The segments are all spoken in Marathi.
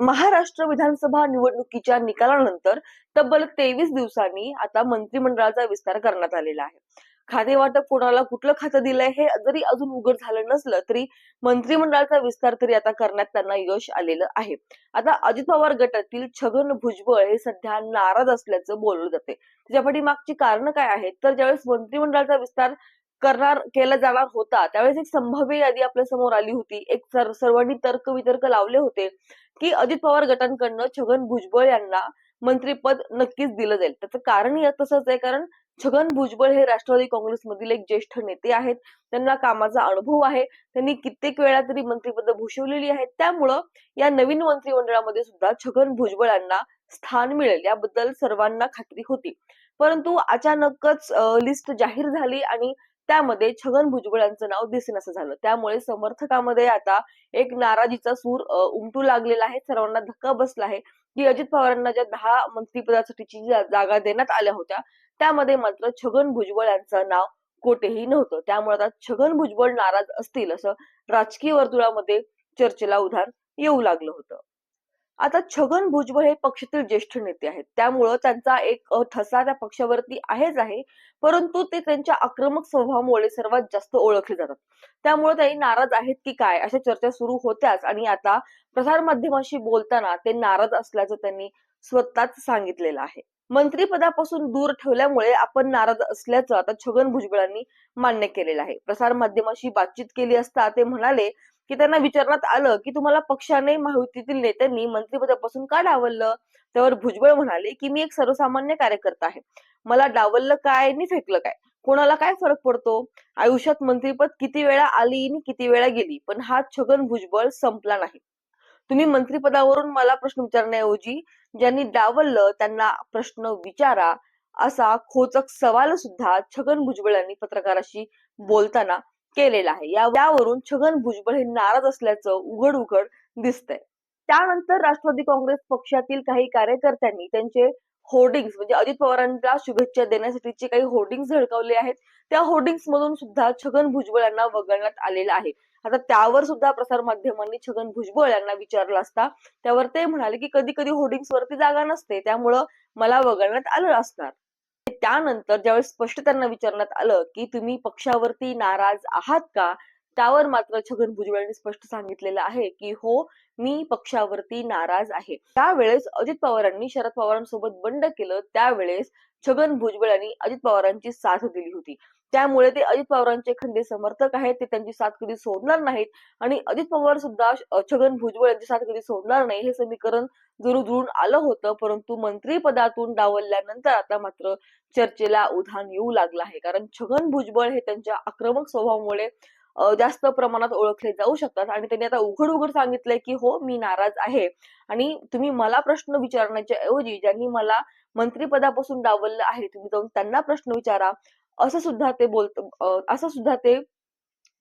महाराष्ट्र विधानसभा निवडणुकीच्या निकालानंतर तब्बल तेवीस दिवसांनी आता मंत्रिमंडळाचा विस्तार करण्यात आलेला आहे. खाते वाटप कोणाला कुठलं खातं दिलंय हे जरी अजून उघड झालं नसलं तरी मंत्रिमंडळाचा विस्तार तरी आता करण्यात त्यांना यश आलेलं आहे. आता अजित पवार गटातील छगन भुजबळ हे सध्या नाराज असल्याचं बोललं जाते त्याच्या मागची कारण काय आहेत? तर ज्यावेळेस मंत्रिमंडळाचा विस्तार करणार केला जाणार होता. त्यावेळेस एक संभाव्य यादी आपल्यासमोर आली होती. एक सर- सर्वांनी तर्क वितर्क लावले होते की अजित पवार गटांकडनं छगन भुजबळ यांना मंत्रीपद नक्कीच दिलं जाईल. त्याचं कारण या तसंच आहे कारण छगन भुजबळ हे राष्ट्रवादी काँग्रेसमधील एक ज्येष्ठ नेते आहेत. त्यांना कामाचा अनुभव आहे. त्यांनी कित्येक वेळा तरी मंत्रीपद भूषवलेली आहेत. त्यामुळं या नवीन मंत्रिमंडळामध्ये सुद्धा छगन भुजबळ यांना स्थान मिळेल याबद्दल सर्वांना खात्री होती. परंतु अचानकच लिस्ट जाहीर झाली आणि त्यामध्ये छगन भुजबळ यांचं नाव दिसेनासं झालं. त्यामुळे समर्थकामध्ये आता एक नाराजीचा सूर उमटू लागलेला आहे. सर्वांना धक्का बसला आहे की अजित पवारांना ज्या दहा मंत्रिपदासाठीची जागा देण्यात आल्या होत्या त्यामध्ये मात्र छगन भुजबळ यांचं नाव कोठेही नव्हतं. त्यामुळे आता छगन भुजबळ नाराज असतील असं राजकीय वर्तुळामध्ये चर्चेला उधाण येऊ लागलं होतं. आता छगन भुजबळ हे पक्षातील ज्येष्ठ नेते आहेत. त्यामुळं त्यांचा एक ठसा त्या पक्षावरती आहेच आहे. परंतु ते त्यांच्या आक्रमक स्वभावामुळे सर्वात जास्त ओळखले जातात. त्यामुळे ते नाराज आहेत की काय अशा चर्चा सुरू होत्याच. आणि आता प्रसारमाध्यमांशी बोलताना ते नाराज असल्याचं त्यांनी स्वतःच सांगितलेलं आहे. मंत्रीपदापासून दूर ठेवल्यामुळे आपण नाराज असल्याचं आता छगन भुजबळांनी मान्य केलेलं आहे. प्रसार माध्यमाशी बातचीत केली असता ते म्हणाले की त्यांना विचारण्यात आलं की तुम्हाला पक्षाने महायुतीतील नेत्यांनी मंत्रिपदापासून का डावललं? त्यावर भुजबळ म्हणाले की मी एक सर्वसामान्य कार्यकर्ता आहे. मला डावललं काय आणि फेकलं काय? कोणाला काय फरक पडतो? आयुष्यात मंत्रिपद किती वेळा आली आणि किती वेळा गेली? पण हा छगन भुजबळ संपला नाही. तुम्ही मंत्रिपदावरून मला प्रश्न विचारण्याऐवजी ज्यांनी डावललं त्यांना प्रश्न विचारा असा खोचक सवाल सुद्धा छगन भुजबळ यांनी पत्रकाराशी बोलताना केलेला आहे. यावरून छगन भुजबळ हे नाराज असल्याचं उघड उघड दिसतंय. त्यानंतर राष्ट्रवादी काँग्रेस पक्षातील काही कार्यकर्त्यांनी त्यांचे होर्डिंग्स म्हणजे अजित पवारांना शुभेच्छा देण्यासाठीचे काही होर्डिंग्स झळकावले आहेत त्या होर्डिंग्स मधून सुद्धा छगन भुजबळ यांना वगळण्यात आलेलं आहे. आता त्यावर सुद्धा प्रसार माध्यमांनी छगन भुजबळ यांना विचारलं असता त्यावर ते म्हणाले की कधी कधी होर्डिंग्स वरती जागा नसते त्यामुळं मला वगळण्यात आलं असणार. त्यानंतर ज्यावेळेस स्पष्ट त्यांना विचारण्यात आलं की तुम्ही पक्षावरती नाराज आहात का? त्यावर मात्र छगन भुजबळ यांनी स्पष्ट सांगितलेलं आहे की हो मी पक्षावरती नाराज आहे. त्यावेळेस अजित पवारांनी शरद पवारांसोबत बंड केलं त्यावेळेस छगन भुजबळ यांनी अजित पवारांची साथ दिली होती. त्यामुळे ते अजित पवारांचे खंदे समर्थक आहेत ते त्यांची साथ कधी सोडणार नाहीत आणि अजित पवार सुद्धा छगन भुजबळ यांची साथ कधी सोडणार नाही हे समीकरण जरूर जुळून आलं होतं परंतु मंत्रिपदातून डावलल्यानंतर आता मात्र चर्चेला उधाण येऊ लागलं आहे. कारण छगन भुजबळ हे त्यांच्या आक्रमक स्वभावामुळे जास्त प्रमाणात ओळखले जाऊ शकतात. आणि त्यांनी आता उघड उघड सांगितलंय की हो मी नाराज आहे. आणि तुम्ही मला प्रश्न विचारण्याच्या ऐवजी ज्यांनी मला मंत्रीपदापासून डावललं आहे तुम्ही जाऊन त्यांना प्रश्न विचारा. असं सुद्धा ते बोलत असं सुद्धा ते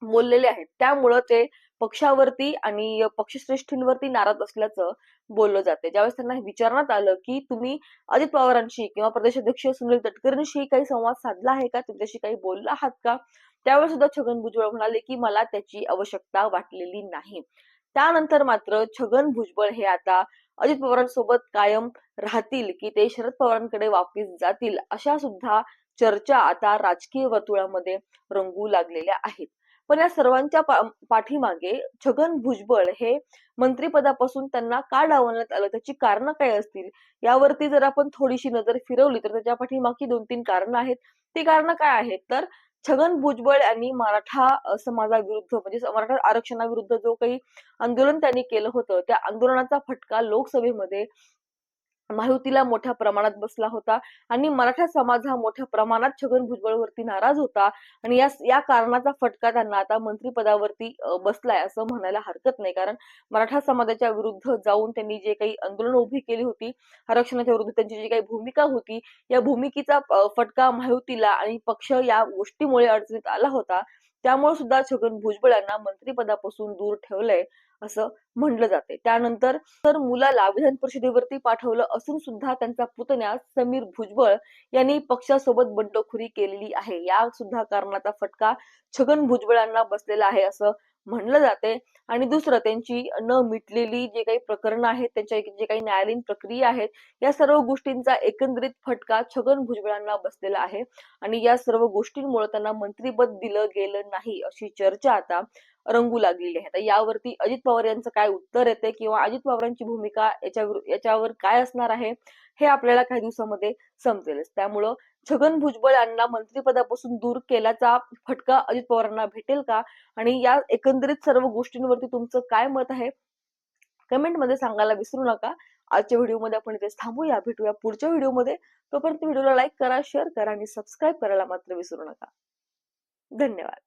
बोललेले आहेत. त्यामुळं ते पक्षावरती आणि पक्षश्रेष्ठींवरती नाराज असल्याचं बोललं जाते. ज्यावेळेस त्यांना विचारण्यात आलं की तुम्ही अजित पवारांशी किंवा प्रदेशाध्यक्ष सुनील तटकरेंशी काही संवाद साधला आहे का? तुमच्याशी काही बोलला आहात का? त्यावेळेस सुद्धा छगन भुजबळ म्हणाले की मला त्याची आवश्यकता वाटलेली नाही. त्यानंतर मात्र छगन भुजबळ हे आता अजित पवारांसोबत कायम राहतील की ते शरद पवारांकडे वापस जातील अशा सुद्धा चर्चा आता राजकीय वर्तुळामध्ये रंगू लागलेल्या आहेत. पण या सर्वांच्या पा- पाठीमागे छगन भुजबळ हे मंत्रिपदापासून त्यांना का डावलण्यात आलं? त्याची कारणं काय असतील? यावरती जर आपण थोडीशी नजर फिरवली तर त्याच्या पाठीमागची दोन तीन कारणं आहेत. ती कारणं काय आहेत? तर छगन भुजबळ यांनी मराठा समाजाविरुद्ध म्हणजे मराठा आरक्षणाविरुद्ध जो काही आंदोलन त्यांनी केलं होतं त्या आंदोलनाचा फटका लोकसभेमध्ये माहितीला मोठ्या प्रमाणात बसला होता आणि मराठा समाज हा मोठ्या प्रमाणात छगन भुजबळवरती नाराज होता. आणि या या कारणाचा फटका त्यांना आता मंत्रिपदावरती बसलाय असं म्हणायला हरकत नाही. कारण मराठा समाजाच्या विरुद्ध जाऊन त्यांनी जे काही आंदोलन उभी केली होती आरक्षणाच्या विरुद्ध त्यांची जी काही भूमिका होती या भूमिकेचा फटका महायुतीला आणि पक्ष या गोष्टीमुळे अडचणीत आला होता. त्यामुळे सुद्धा छगन भुजबळ यांना मंत्रिपदापासून दूर ठेवलंय. असं म्हणलं जाते. त्यानंतर तर मुलाला विधान परिषदेवरती पाठवलं असून सुद्धा त्यांचा पुतण्या समीर भुजबळ यांनी पक्षासोबत बंडखोरी केलेली आहे. या सुद्धा कारणाचा फटका छगन भुजबळांना बसलेला आहे असं म्हणलं जाते. आणि दुसरं त्यांची न मिटलेली जे काही प्रकरणं आहेत त्यांच्या जे काही न्यायालयीन प्रक्रिया आहेत या सर्व गोष्टींचा एकंदरीत फटका छगन भुजबळांना बसलेला आहे. आणि या सर्व गोष्टींमुळे त्यांना मंत्रीपद दिलं गेलं नाही अशी चर्चा आता रंगू लागलेली आहे. तर यावरती अजित पवार यांचं काय उत्तर येते किंवा अजित पवारांची भूमिका याच्यावर याच्यावर काय असणार आहे? हे आपल्याला काही दिवसामध्ये समजेलच. त्यामुळं छगन भुजबळ यांना मंत्रिपदापासून दूर केल्याचा फटका अजित पवारांना भेटेल का? आणि या एकंदरीत सर्व गोष्टींवरती तुमचं काय मत आहे? कमेंटमध्ये सांगायला विसरू नका. आजच्या व्हिडिओमध्ये आपण इथेच थांबूया. भेटूया पुढच्या व्हिडिओमध्ये. तोपर्यंत व्हिडिओला लाईक करा शेअर करा आणि सबस्क्राईब करायला मात्र विसरू नका. धन्यवाद.